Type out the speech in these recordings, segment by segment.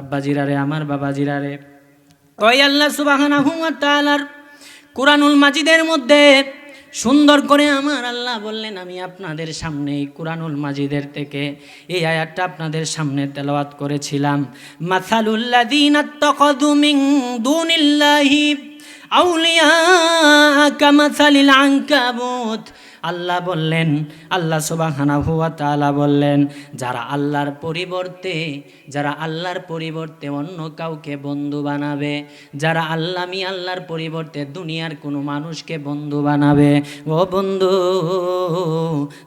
আব্বা জিরারে আমার বাবা জিরারে ওই আল্লাহ সুবাহানাহু তাআলার মাজিদের মধ্যে সুন্দর করে আমার আল্লাহ বললেন, আমি আপনাদের সামনে এই কুরআনুল মাজিদের থেকে এই আয়াতটা আপনাদের সামনে তেলাওয়াত করেছিলাম। দুনিল্লাহি আউলিয়া কামাসালিল আনকাবুত। আল্লাহ বললেন, আল্লাহ সুবাহানা হুয়া তাআলা বললেন, যারা আল্লাহর পরিবর্তে, যারা আল্লাহর পরিবর্তে অন্য কাউকে বন্ধু বানাবে, যারা আল্লাহ মি আল্লাহর পরিবর্তে দুনিয়ার কোনো মানুষকে বন্ধু বানাবে, ও বন্ধু,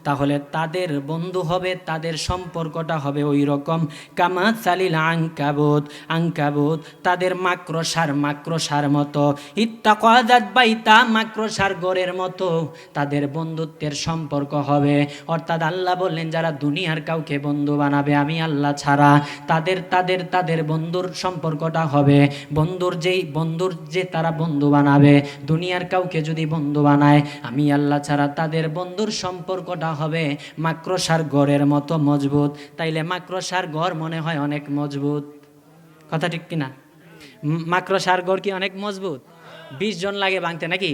তাহলে তাদের বন্ধু হবে, তাদের সম্পর্কটা হবে ওই রকম কামাত সালিল আঙ্কাবুত আঙ্কাবুত তাদের মাক্রসার মাক্রসার মতো, ইত্তাকাদাত বাইতা মাক্রসার গড়ের মতো, তাদের বন্ধুত্বের সম্পর্ক হবে। অর্থাৎ আল্লাহ বললেন, যারা দুনিয়ার কাউকে বন্ধু বানাবে, আমি আল্লাহ ছাড়া তাদের তাদের তাদের বন্ধুর সম্পর্কটা হবে। বন্ধুর যেই, বন্ধুর যে তারা বন্ধু বানাবে, দুনিয়ার কাউকে যদি বন্ধু বানায়, আমি আল্লাহ ছাড়া তাদের বন্ধুর সম্পর্কটা হবে মাক্রসার গড়ের মতো মজবুত। তাইলে মাক্রসার গড় মনে হয় অনেক মজবুত। কথা ঠিক কিনা? মাক্রসার গড় কি অনেক মজবুত? বিশ জন লাগে ভাঙতে নাকি?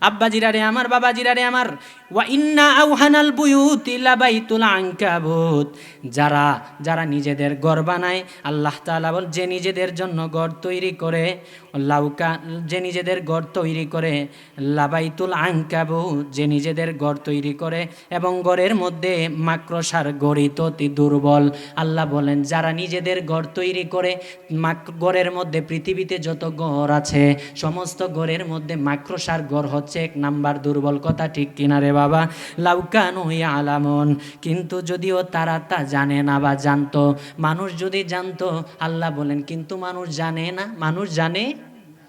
আব্বা জিরারে আমার বাবা জিরারে আমার। ওয়া ইন্না আউহানাল বুয়ুতি লাবাইতুল আনকাবুত। যারা যারা নিজেদের গড় বানায়, আল্লাহ তাআলা বল, যে নিজেদের জন্য গড় তৈরি করে লাউকা যে নিজেদের গড় তৈরি করে, লাবাইতুল আনকাবুত। যে নিজেদের গড় তৈরি করে এবং গড়ের মধ্যে মাক্রসার গড়িত অতি দুর্বল। আল্লাহ বলেন, যারা নিজেদের গড় তৈরি করে, মাক- গড়ের মধ্যে পৃথিবীতে যত গড় আছে, সমস্ত গড়ের মধ্যে মাক্রসার গড় হচ্ছে এক নাম্বার দুর্বল কথা ঠিক কিনা রে বাবা লাউকানু আলামন কিন্তু যদিও তারা তা জানে না বা জানতো, মানুষ যদি জানতো, আল্লাহ বলেন, কিন্তু মানুষ জানে না, মানুষ জানে,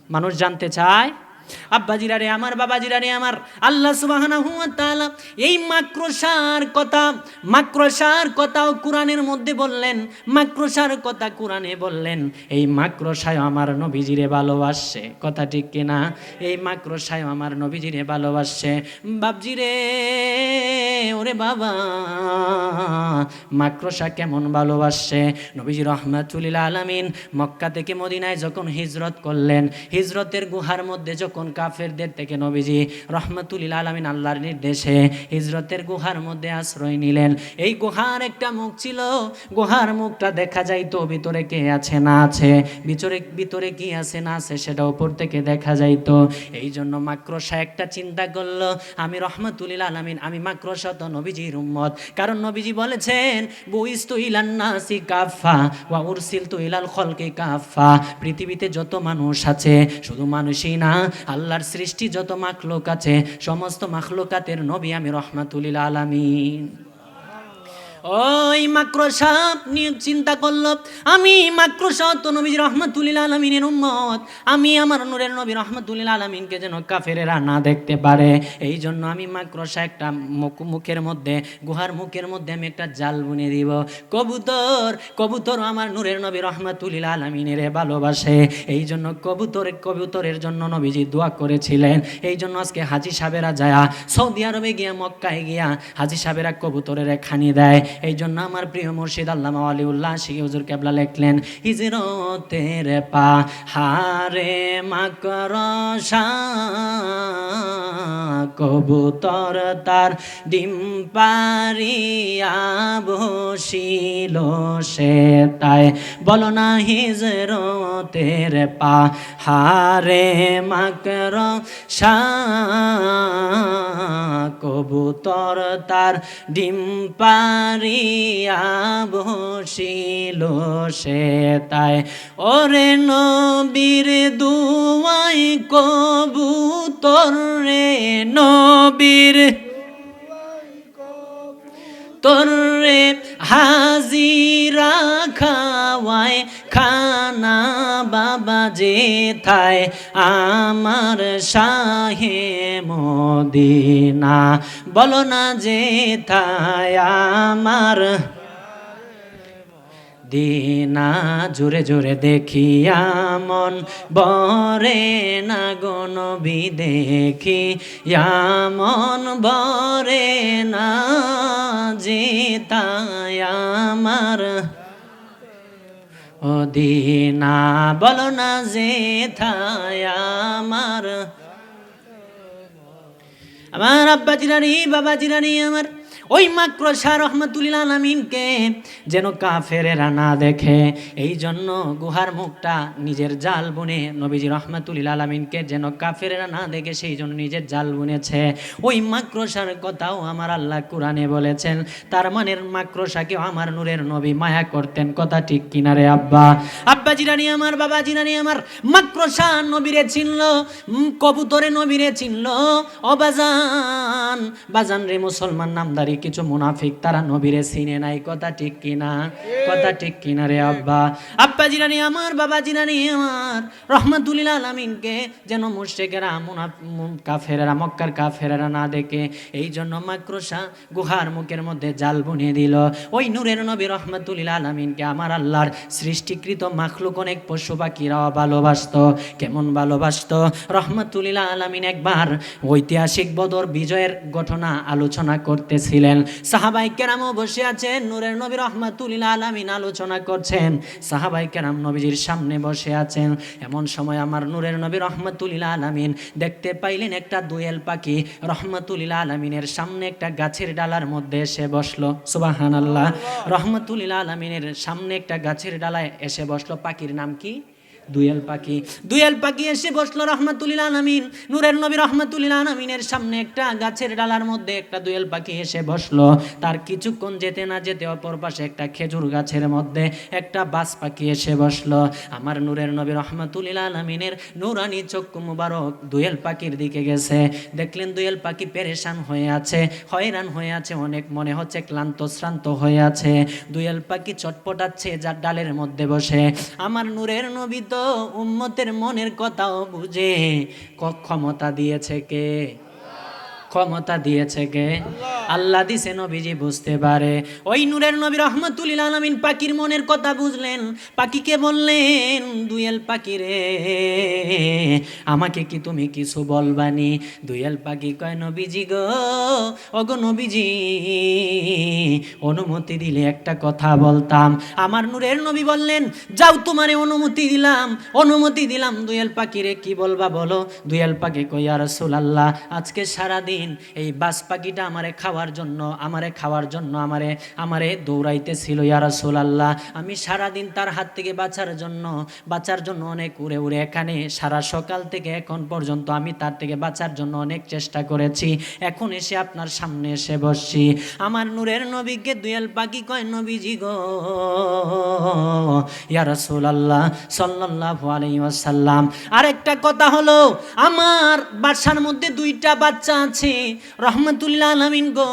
মানুষ জানতে চায় আব্বাজিরারে আমার বাবাজিরারে আমার, আল্লাহ সুবাহ এই মাক্রসার কথা মাক্রসার কথাও কোরআনের মধ্যে বললেন মাক্রসার কথা কোরআনে বললেন, এই মাক্রসায় আমার নবীজিরে ভালোবাসছে কথা ঠিক কিনা? এই মাক্রসায় আমার নবীজিরে ভালোবাসছে বাবজিরে ওরে বাবা। মাক্রসা কেমন ভালোবাসছে? নবীজি রহমাতুলিল আলামিন মক্কা থেকে মদিনায় যখন হিজরত করলেন, হিজরতের গুহার মধ্যে যখন কাফেরদের থেকে নবীজি রহমাতুলিল আলামিন আল্লাহর নির্দেশে হিজরতের গুহার মধ্যে আশ্রয় নিলেন, এই গুহার একটা মুখ ছিল। গুহার মুখটা দেখা যাইতো ভিতরে কে আছে, না আছে। ভিতরে ভিতরে কি আছে, না আছে, সেটা উপর থেকে দেখা যাইতো। এই জন্য মাক্রসা একটা চিন্তা করল, আমি রহমাতুলিল আলামিন, আমি মাক্রসা তো নবীজির উম্মত। কারণ নবীজি বলেছেন বুইস তু ইলান নাসি কাফা ওয়া উরসিল তু ইলাল খলকি কাফা পৃথিবীতে যত মানুষ আছে, শুধু মানুষই না, আল্লাহর সৃষ্টি যত মাখলোক আছে, সমস্ত মাখলোকাতের নবী আমি রহমাতুলিল আলামিন। ওই মাক্রসাপ নিয়ে চিন্তা করল, আমি মাক্রসাপ তো নবী রহমতুল্লিল আলমিনের উম্মত। আমি আমার নূরের নবী রহমতুল্লিল আলমিনকে যেন কাফেরেরা না দেখতে পারে। এই জন্য আমি মাক্রসা একটা মুখ- মুখের মধ্যে, গুহার মুখের মধ্যে আমি একটা জাল বুনে দিব। কবুতর কবুতর আমার নূরের নবী রহমতুল্লিল আলমিনের ভালোবাসে। এই জন্য কবুতর, কবুতরের জন্য নবীজি দোয়া করেছিলেন। এই জন্য আজকে হাজি সাহেবেরা যায়া, সৌদি আরবে গিয়া, মক্কায় গিয়া হাজি সাহেবেরা কবুতরের খানি দেয়। এই জন্য আমার প্রিয় মুর্শিদ আল্লামা আলিউল্লাহ শিখি হুজুর কেবলা লেখলেন, হিজরতের পা, হারে মাকরসা কবুতর তার ডিম পারিয়া বসিল সে তাই বলো না, হিজরতের পা, হারে মাকর কবুতর তার ডিম পারিয়া বসিল সে তাই ওরে নবীর দুয়াই কবুতর রে নবীর। তোর রে হাজিরা খাওয়ায় যে থায় আমার শাহে মদিনা। বলো না যে থায় আমার দিনা জোরে জোরে দেখিয়া মন বরে না গনবি দেখি মন বরে না যে তাই আমার ও দিনা বলো না যে থায় আমার। আমার আব্বা জিরানি বাবা জিরানি আমার। ওই মাক্র শাহ রহমতুল্লাহ আলমিনকে যেন কাফেরেরা না দেখে। এই জন্য গুহার মুখটা নিজের জাল বুনে নবীজি রহমতুল্লাহ আলমিনকে যেন কাফেরেরা না দেখে সেই জন্য নিজের জাল বুনেছে। ওই মাক্রসার কথাও আমার আল্লাহ কোরআনে বলেছেন। তার মানের মাক্রসাকেও আমার নূরের নবী মায়া করতেন। কথা ঠিক কিনারে আব্বা? আব্বা জিরানি আমার, বাবা জিরানি আমার মাক্রসা নবীরে চিনল কবুতরে নবীরে চিনল। অবাজান, বাজান রে মুসলমান নামদারি কিছু মুনাফিক, তারা নবীরে চিনে নাই। কথা ঠিক কিনা? কথা ঠিক কিনা রে আব্বা? আব্বা জিরানি আমার, বাবা জিরানি আমার। রহমাতুল্লাহ আলমিনকে যেন মুর্শেকেরা মুনা মু- কাফেরেরা, মক্কার কাফেরেরা না দেখে, এই জন্য মাক্রসা গুহার মুখের মধ্যে জাল বুনিয়ে দিল। ওই নূরের নবী রহমাতুল্লাহ আলমিনকে আমার আল্লাহর সৃষ্টিকৃত মাখলুক অনেক পশু পাখিরাও ভালোবাসত। কেমন ভালোবাসত? রহমাতুল্লাহ আলমিন একবার ঐতিহাসিক বদর বিজয়ের ঘটনা আলোচনা করতেছিলেন। সাহাবাই কেরামও বসে আছেন, নূরের নবী রহমাতুল্লাহ আলমিন আলোচনা করছেন। সাহাবাই কেরাম নবীজির সামনে বসে আছেন। এমন সময় আমার নূরের নবী রহমাতুল্লাহ আলমিন দেখতে পাইলেন একটা দোয়েল পাখি। রহমাতুল্লাহ আলমিনের সামনে একটা গাছের ডালার মধ্যে এসে বসল। সুবাহান আল্লাহ রহমাতুল্লাহ আলমিনের সামনে একটা গাছের ডালায় এসে বসল। পাখির নাম কি? দুয়েল পাখি। দুয়েল পাখি এসে বসল রহমাতুল্লাহ আলমিন। নূরের নবী রহমাতুল্লাহ আলমিনের সামনে একটা গাছের ডালার মধ্যে একটা দুয়েল পাখি এসে বসল। তার কিছুক্ষণ যেতে না যেতে অপর পাশে একটা খেজুর গাছের মধ্যে একটা বাস পাখি এসে বসল। আমার নূরের নবী রহমাতুল্লাহ আলমিনের নুরানি চক্ষু মুবারক দুয়েল পাখির দিকে গেছে। দেখলেন দুয়েল পাখি পেরেশান হয়ে আছে, হয়রান হয়ে আছে, অনেক মনে হচ্ছে ক্লান্ত, শ্রান্ত হয়ে আছে। দুয়েল পাখি চটপটাচ্ছে যার ডালের মধ্যে বসে। আমার নূরের নবী তো উম্মতের মনের কথাও বুঝে ক্ষমতা দিয়েছে কে? ক্ষমতা দিয়েছে কে? আল্লাহ দিছে নবীজি বুঝতে পারে। ওই নূরের নবী রহমতুল্লাহ আলমিন পাখির মনের কথা বুঝলেন। পাখিকে বললেন, দুয়েল পাখি রে, আমাকে কি তুমি কিছু বলবানি? দুয়েল পাখি কয়, নবীজি গো, ওগো নবীজি, অনুমতি দিলে একটা কথা বলতাম। আমার নূরের নবী বললেন, যাও তোমারে অনুমতি দিলাম অনুমতি দিলাম দুয়েল পাখিরে কি বলবা বলো? দুয়েল পাখি কই আর আল্লাহ আজকে সারাদিন এই বাস পাখিটা আমারে খাওয়ার জন্য, আমারে খাওয়ার জন্য আমারে আমারে দৌড়াইতেছিল, ইয়া আল্লাহ আমি সারাদিন তার হাত থেকে বাঁচার জন্য বাঁচার জন্য অনেক উড়ে উড়ে এখানে, সারা সকাল থেকে এখন পর্যন্ত আমি তার থেকে বাঁচার জন্য অনেক চেষ্টা করেছি। এখন এসে আপনার সামনে এসে বসছি। আমার নূরের নবীকে দুয়েল পাখি কয়, নবীজি গো। ইয়া রাসূলুল্লাহ সাল্লাল্লাহু আলাইহি ওয়াসাল্লাম। আরেকটা কথা হলো, আমার বাসার মধ্যে দুইটা বাচ্চা আছে। রহমতুল্লাহ আলামিন গো,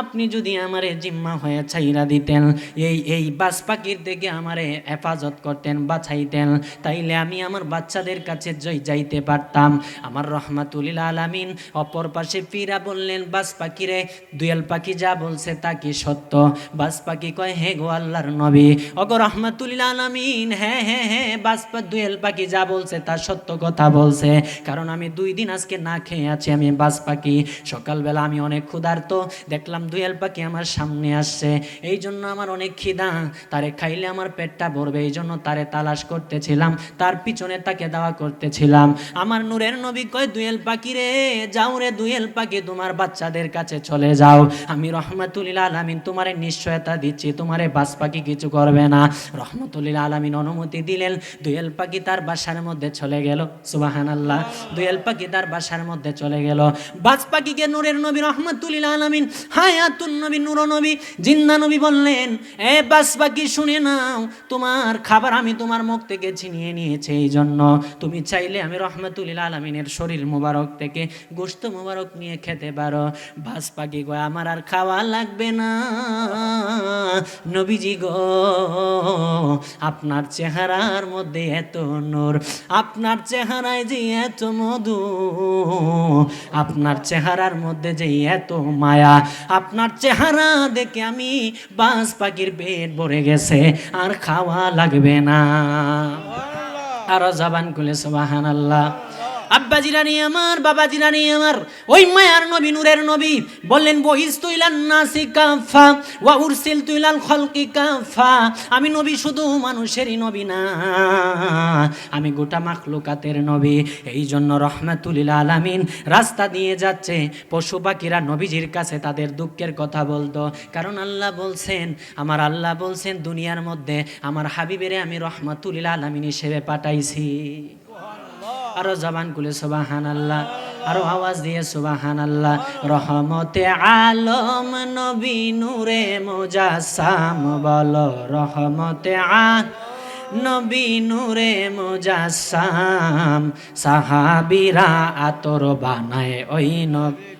আপনি যদি আমারে জিম্মা হয়ে ছাইরা দিতেন, এই এই বাস পাখির থেকে আমারে হেফাজত করতেন বাঁচাইতেন তাইলে আমি আমার বাচ্চাদের কাছে যাই যাইতে পারতাম। আমার রহমাতুল্লাহ আলামিন অপর পাশে পীরা বললেন, বাস পাখিরে, দুয়েল পাখি যা বলছে তা কি সত্য? বাস পাখি কয়, হে গো আল্লাহর নবী, অগো রহমাতুল্লাহ আলামিন হ্যাঁ হ্যাঁ হ্যাঁ বাস দুয়েল পাখি যা বলছে তা সত্য কথা বলছে। কারণ আমি দুই দিন আজকে না খেয়ে আছি, আমি বাস পাখি। সকালবেলা আমি অনেক ক্ষুধার্ত, দেখলাম দুয়েল পাখি আমার সামনে আসছে। এই জন্য আমার অনেক খিদা, তারে খাইলে আমার পেটটা ভরবে, এই জন্য তারে তালাশ করতেছিলাম, তার পিছনে তাকে দাওয়া করতেছিলাম। আমার নূরের নবী কয় দুয়েল পাখি রে? যাও রে দুয়েল পাখি তোমার বাচ্চাদের কাছে চলে যাও। আমি রহমাতুল্লাহ আলামিন তোমারে নিশ্চয়তা দিচ্ছি, তোমারে বাস পাখি কিছু করবে না। রহমতুল্লাহ আলামিন অনুমতি দিলেন দুয়েল পাখি তার বাসার মধ্যে চলে গেল। সুবাহান আল্লাহ দুয়েল পাখি তার বাসার মধ্যে চলে গেল। বাস পাখিকে নূরের নবী রহমতুল্লাহ আলামিন, হায়াতুন নবী, নূর নবী জিন্দা নবী বললেন, এ বাস পাখি শুনে নাও, তোমার খাবার আমি তোমার মুখ থেকে ছিনিয়ে নিয়েছি এই জন্য তুমি চাইলে আমি রহমতুল্লাহ আলমিনের শরীর মোবারক থেকে গোস্ত মোবারক নিয়ে খেতে পারো। বাস পাখি গো, আমার আর খাওয়া লাগবে না। নবীজি গো, আপনার চেহারার মধ্যে এত নূর, আপনার চেহারায় যে এত মধু, আপনার চেহারার মধ্যে যে এত মায়া আপনার চেহারা দেখে আমি বাস পাখির পেট ভরে গেছে আর খাওয়া লাগবে না। আরও জবান খুলে সুবাহান আল্লাহ আব্বা জিরানি আমার বাবা জিরানি আমার, ওই মায়ার নবী, নূরের নবী বললেন, বহিস তুইলান নাসি কাফা, ওয়া উরসিল তুইলাল খলকি কাফা। আমি নবী শুধু মানুষেরই নবী না, আমি গোটা মাখলুকাতের নবী। এই জন্য রহমাতুলিল আলামিন রাস্তা দিয়ে যাচ্ছে, পশু পাখিরা নবীজির কাছে তাদের দুঃখের কথা বলতো। কারণ আল্লাহ বলছেন, আমার আল্লাহ বলছেন, দুনিয়ার মধ্যে আমার হাবিবেরে আমি রহমাতুলিল আলামিন হিসেবে পাঠাইছি। আরও জবান খুলে সুবাহান আল্লাহ আরও আওয়াজ দিয়ে সুবাহান আল্লাহ রহমতে আলম নবী নূরে মোজাসাম বলো, রহমতে আ নবী নূরে মোজাসাম সাহাবিরা আতর বানায় ওই নবী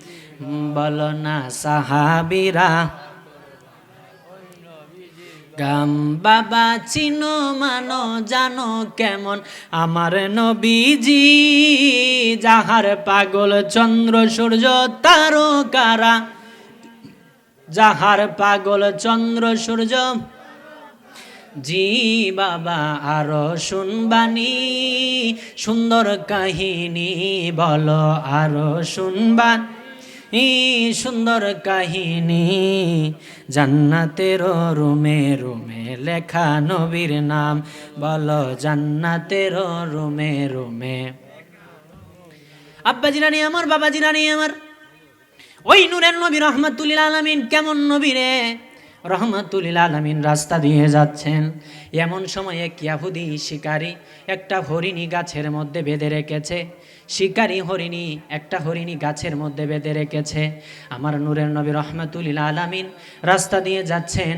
বলো না, সাহাবিরা গাম বাবা চিনো মানো, জানো কেমন? আমার নবীজি, যাহার পাগল চন্দ্র, সূর্য, তারকারা। যাহার পাগল চন্দ্র, সূর্য। জি বাবা, আরও শুনবানি সুন্দর কাহিনী বলো, আরও শুনবান ই সুন্দর কাহিনী। জান্নাতের রুমে রুমে লেখা নবীর নাম। বলো জান্নাতের রুমে রুমে। আব্বা জিরানি আমার, বাবা জিরানি আমার। ওই নূরের নবী রহমাতুল্লিল আলমিন কেমন নবী রে? রহমাতুল্লিল আলমিন রাস্তা দিয়ে যাচ্ছেন। এমন সময়ে কিয়াহুদি শিকারী একটা হরিণী গাছের মধ্যে বেঁধে রেখেছে। শিকারী হরিণী একটা হরিণী গাছের মধ্যে বেঁধে রেখেছে। আমার নূরের নবী রহমাতুল্লিল আলামিন রাস্তা দিয়ে যাচ্ছেন।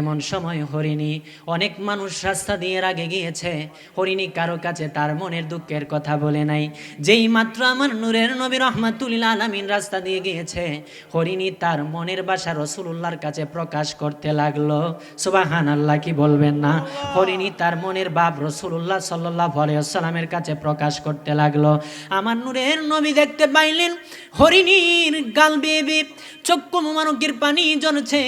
এমন সময় হরিণী অনেক মানুষ রাস্তা দিয়ে আগে গিয়েছে। হরিণী কারও কাছে তার মনের দুঃখের কথা বলে নাই। যেই মাত্র আমার নূরের নবী রহমাতুল্লিল আলামিন রাস্তা দিয়ে গিয়েছে হরিণী তার মনের বাসা রসুলুল্লাহর কাছে প্রকাশ করতে লাগল। সুবাহান আল্লাহ কি বলবেন না? হরিণী তার মনের বাপ রসুল্লাহ সাল্লাহ আলাইসাল্লামের কাছে প্রকাশ করতে লাগল। আমার নূরের নবী দেখতে পাইলেন। হরিণীর গাল বেবে চক্ষু মোমানকের পানি জ্বলছে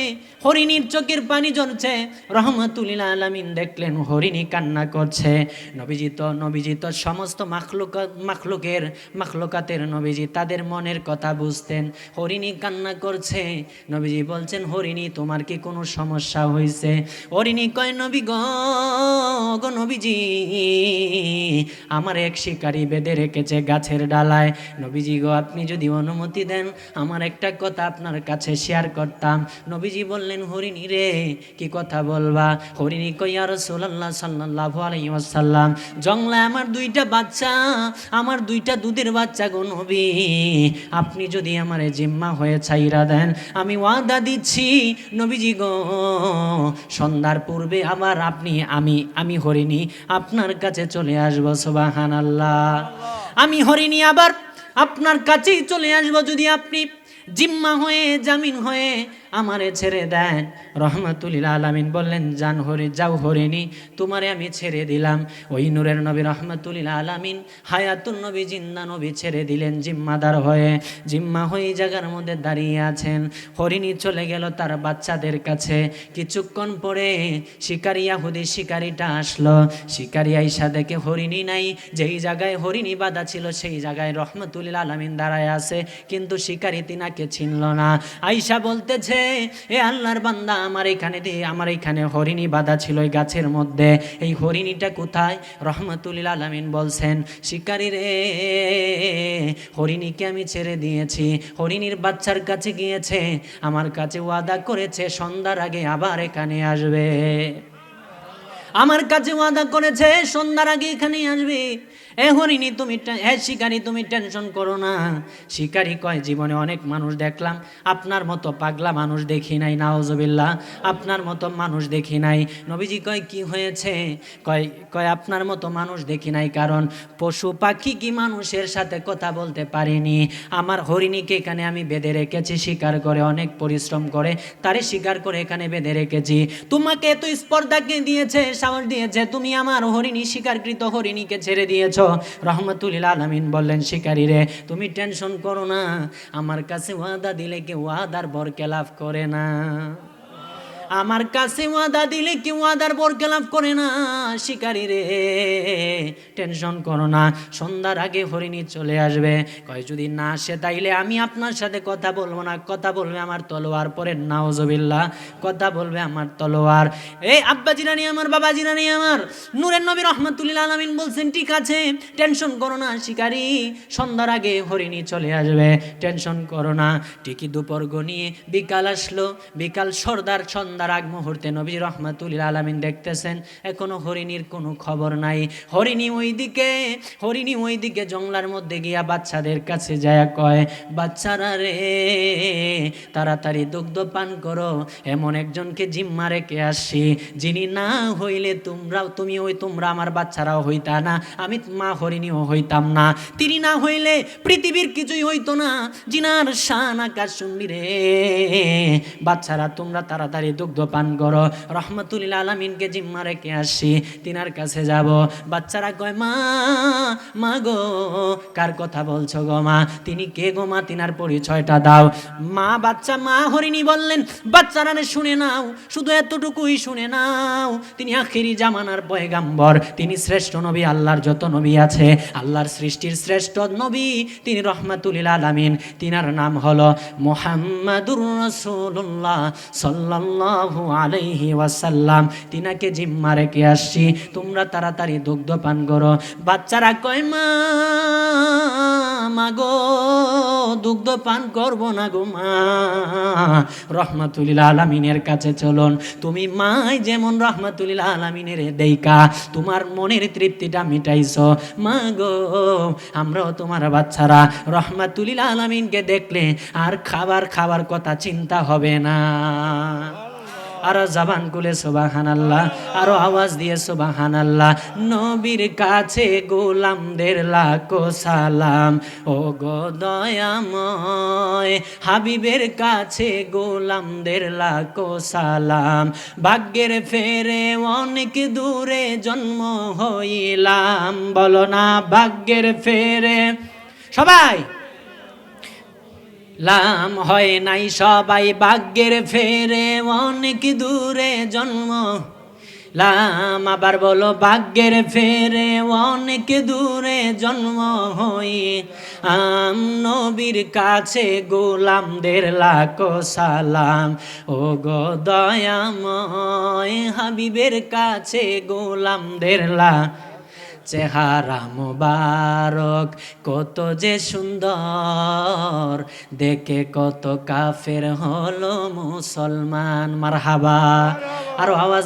হরিণীর চোখের পানি জ্বলছে রহমাতুল্লিল আলামিন দেখলেন হরিণী কান্না করছে। নবীজি তো নবীজি তো সমস্ত মাখলুক, মাখলুকের, মাখলুকাতের নবীজি তাদের মনের কথা বুঝতেন। হরিণী কান্না করছে। নবীজি বলছেন, হরিণী, তোমার কি কোনো সমস্যা হয়েছে হরিণী কয়, নবী গ, গো নবীজি, আমার এক শিকারী বেঁধে রেখেছে গাছের ডালায়। নবীজি গো, আপনি যদি অনুমতি দেন, আমার একটা কথা আপনার কাছে শেয়ার করতাম। নবীজি বললেন, হরিণী রে, কি কথা বলবা? হরিণী কইয়া রসুল্লাহ সাল্লাহ আলাইসাল্লাম জংলায় আমার দুইটা বাচ্চা, আমার দুইটা দুধের বাচ্চা গো নবী। আপনি যদি আমার জিম্মা হয়ে ছাইরা দেন, আমি ওয়াদা দিচ্ছি। নবীজি গো, সন্ধ্যার পূর্বে আবার আপনি, আমি আমি হরিণী, আপনার কাছে চলে আসব সোবাহান আল্লাহ আমি হরিণী আবার আপনার কাছেই চলে আসব যদি আপনি জিম্মা হয়ে জামিন হয়ে আমারে ছেড়ে দেন। রহমাতুল্লিল আলামিন বললেন, জান হরি, যাও হরিণী, তোমারে আমি ছেড়ে দিলাম। ওই নূরের নবী রহমাতুল্লিল আলামিন হায়াতুল নবী জিন্দা নবী ছেড়ে দিলেন, জিম্মাদার হয়ে। জিম্মা হয়ে জায়গার মধ্যে দাঁড়িয়ে আছেন। হরিণী চলে গেল তার বাচ্চাদের কাছে। কিছুক্ষণ পরে শিকারি ইয়াহুদি শিকারিটা আসলো। শিকারি আইসা দেখে হরিণী নাই। যেই জায়গায় হরিণী বাঁধা ছিল, সেই জায়গায় রহমতুল্লিল আলামিন দাঁড়ায় আছে। কিন্তু শিকারি তিনাকে চিনল না। আইসা বলতেছে এ আল্লাহর বান্দা, আমার এখানে দে, আমার এখানে হরিণী বাঁধা ছিল ওই গাছের মধ্যে। এই হরিণীটা কোথায়? রহমতুল্লিল আলমিন বলছেন, শিকারী রে, হরিণীকে আমি ছেড়ে দিয়েছি। হরিণীর বাচ্চার কাছে গিয়েছে। আমার কাছে ওয়াদা করেছে, সন্ধ্যার আগে আবার এখানে আসবে। আমার কাছে ওয়াদা করেছে, সন্ধ্যার আগে এখানে আসবে। এ হরিণী, তুমি হ্যাঁ শিকারি, তুমি টেনশন করো না। শিকারি কয়, জীবনে অনেক মানুষ দেখলাম, আপনার মতো পাগলা মানুষ দেখি নাই নাওজবিল্লা আপনার মতো মানুষ দেখি নাই। নবীজি কয়, কি হয়েছে? কয় কয়, আপনার মতো মানুষ দেখি নাই, কারণ পশু পাখি কি মানুষের সাথে কথা বলতে পারেনি? আমার হরিণীকে এখানে আমি বেঁধে রেখেছি, শিকার করে, অনেক পরিশ্রম করে, তারে শিকার করে এখানে বেঁধে রেখেছি। তোমাকে তো স্পর্ধাকে দিয়েছে? সাহস দিয়েছে তুমি আমার হরিণী, শিকারকৃত হরিণীকে ছেড়ে দিয়েছ। রহমতুল আলমিন বললেন, শিকারী রে, তুমি টেনশন করো না। আমার কাছে ওয়াদা দিলে কেউ ওয়াদার বরকে লাভ করে না। আমার কাছে ওয়াদা দিলে কি ওয়াদার বরকেলাপ করে না, শিকারি রে। টেনশন করো না, সন্ধ্যার আগে হরিণী চলে আসবে। কয়, যদি না আসে তাইলে আমি আপনার সাথে কথা বলব না। কথা বলবে আমার তলোয়ার পরে নাওজবিল্লা কথা বলবে আমার তলোয়ার। এই আব্বা জিরানি আমার, বাবা জিরানি আমার, নূরের নবী রহমতুল্লাহ আলমিন বলছেন, ঠিক আছে, টেনশন করো না, শিকারি। সন্ধ্যার আগে হরিণী চলে আসবে। টেনশন করো না। ঠিকই দুপুর গনিয়ে বিকাল আসলো। বিকাল সর্দার সন্ধ্যার আগ মুহূর্তে নবী রহমাতুল্লাহ আলমিন দেখতেছেন, এখনও হরিণীর কোনো খবর নাই। হরিণী ওইদিকে হরিণী ওইদিকে জংলার মধ্যে গিয়া বাচ্চাদের কাছে যায়, কয়, বাচ্চারা রে, তাড়াতাড়ি দুগ্ধ পান করো, এমন একজনকে জিম্মা রেখে আসছি যিনি না হইলে তোমরাও, তুমি ওই তোমরা আমার বাচ্চারাও হইতা না, আমি মা হরিণীও হইতাম না। তিনি না হইলে পৃথিবীর কিছুই হইতো না, জিনার শান আকাশ শুনবি রে, বাচ্চারা তোমরা তাড়াতাড়ি দুগ্ধ পান করো। রহমতুল্লাহ আলমিনকে জিম্মা রেখে আসছি তিনার কাছে যাব। বাচ্চারা কয়, মা মা গো, কার কথা বলছো গো মা? তিনি, কে গো মা, তিনার পরিচয়টা দাও। মা, বাচ্চা, মা হরিণী বললেন, বাচ্চারা শুনে নাও, শুধু এতটুকুই শুনে নাও। তিনি আখিরি জামানার পয়গাম্বর, তিনি শ্রেষ্ঠ নবী, আল্লাহর যত নবী আছে, আল্লাহর সৃষ্টির শ্রেষ্ঠ নবী, তিনি রহমাতুলিল আলামিন। তিনার নাম হলো মোহাম্মদুর রসুল্লাহ সাল্লাল্লাহু আলাইহি ওয়াসাল্লাম, তিনাকে জিম্মা রেখে আসছি। তোমরা তাড়াতাড়ি দুগ্ধ পান করো। বাচ্চারা কয়, মা মা গো, দুগ্ধ পান করব না গো মা। রহমাতুলিল আলামিনের কাছে চলুন। তুমি মাই যেমন রহমাতুলিল আলামিনের দেইকা, তোমার মনের তৃপ্তিটা মিটাইছো। মা গো, আমরাও তোমার বাচ্চারা রহমাতুলিল আলামিনকে দেখলে আর খাবার খাবার কথা চিন্তা হবে না। আরও জবান খুলে সোবাহান আল্লাহ আরও আওয়াজ দিয়ে সোবাহান আল্লাহ নবীর কাছে গোলামদের লাখো সালাম ও গো হাবিবের কাছে গোলামদের লাখো সালাম। ভাগ্যের ফেরে অনেক দূরে জন্ম হইলাম, বলো না ভাগ্যের ফেরে। সবাই! লাম হয় নাই সবাই ভাগ্যের ফেরে, অনেক দূরে জন্ম। লাম আবার বলো, ভাগ্যের ফেরে, অনেক দূরে জন্ম হই। আম নবীর কাছে গোলামদের লাখো সালাম। ও গো দয়াময় হাবিবের কাছে গোলামদের লা চেহারা মোবারক কত যে সুন্দর। দেখে কত কাফের হলো মুসলমান। মারহাবা। আরও আওয়াজ